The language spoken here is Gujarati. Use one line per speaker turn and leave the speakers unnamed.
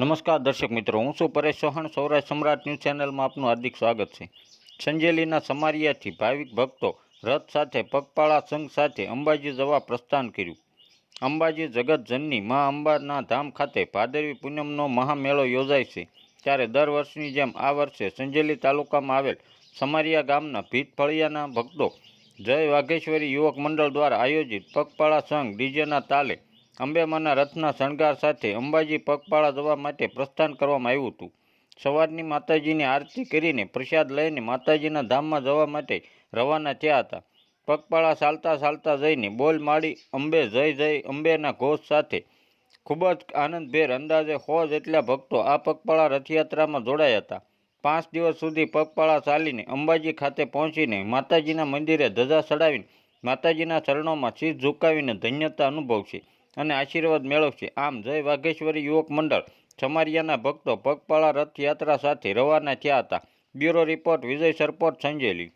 નમસ્કાર દર્શક મિત્રો, હું છું પરેશ ચૌહાણ. સૌરાષ્ટ્ર સમ્રાટ ન્યૂઝ ચેનલમાં આપનું હાર્દિક સ્વાગત છે. સંજેલીના સમારિયાથી ભાવિક ભક્તો રથ સાથે, પગપાળા સંઘ સાથે અંબાજી જવા પ્રસ્થાન કર્યું. અંબાજી જગતજનની મા અંબાના ધામ ખાતે ભાદરવી પૂનમનો મહામેળો યોજાય છે. ત્યારે દર વર્ષની જેમ આ વર્ષે સંજેલી તાલુકામાં આવેલ સમારિયા ગામના ભીત ફળિયાના ભક્તો જય વાઘેશ્વરી યુવક મંડળ દ્વારા આયોજિત પગપાળા સંઘ ડીજેના તાલે અંબેમાના રથના શણગાર સાથે અંબાજી પગપાળા જવા માટે પ્રસ્થાન કરવામાં આવ્યું હતું. સવારની માતાજીની આરતી કરીને પ્રસાદ લઈને માતાજીના ધામમાં જવા માટે રવાના થયા હતા. પગપાળા ચાલતા ચાલતા જઈને બોલ માડી, અંબે, જય જય, અંબેના ઘોષ સાથે. ખૂબ જ આનંદભેર અંદાજે સો જેટલા ભક્તો આ પગપાળા રથયાત્રામાં જોડાયા હતા. પાંચ દિવસ સુધી પગપાળા ચાલીને અંબાજી ખાતે પહોંચીને માતાજીના મંદિરે ધજા ચડાવીને માતાજીના ચરણોમાં શીશ ઝુકાવીને ધન્યતા અનુભવશે. અને આશીર્વાદ મેળવશે. આમ જય વાઘેશ્વરી યુવક મંડળ છમારિયાના ભક્તો પગપાળા રથયાત્રા સાથે રવાના થયા હતા. Bureau report, Vijay Sarpot, Sanjeli.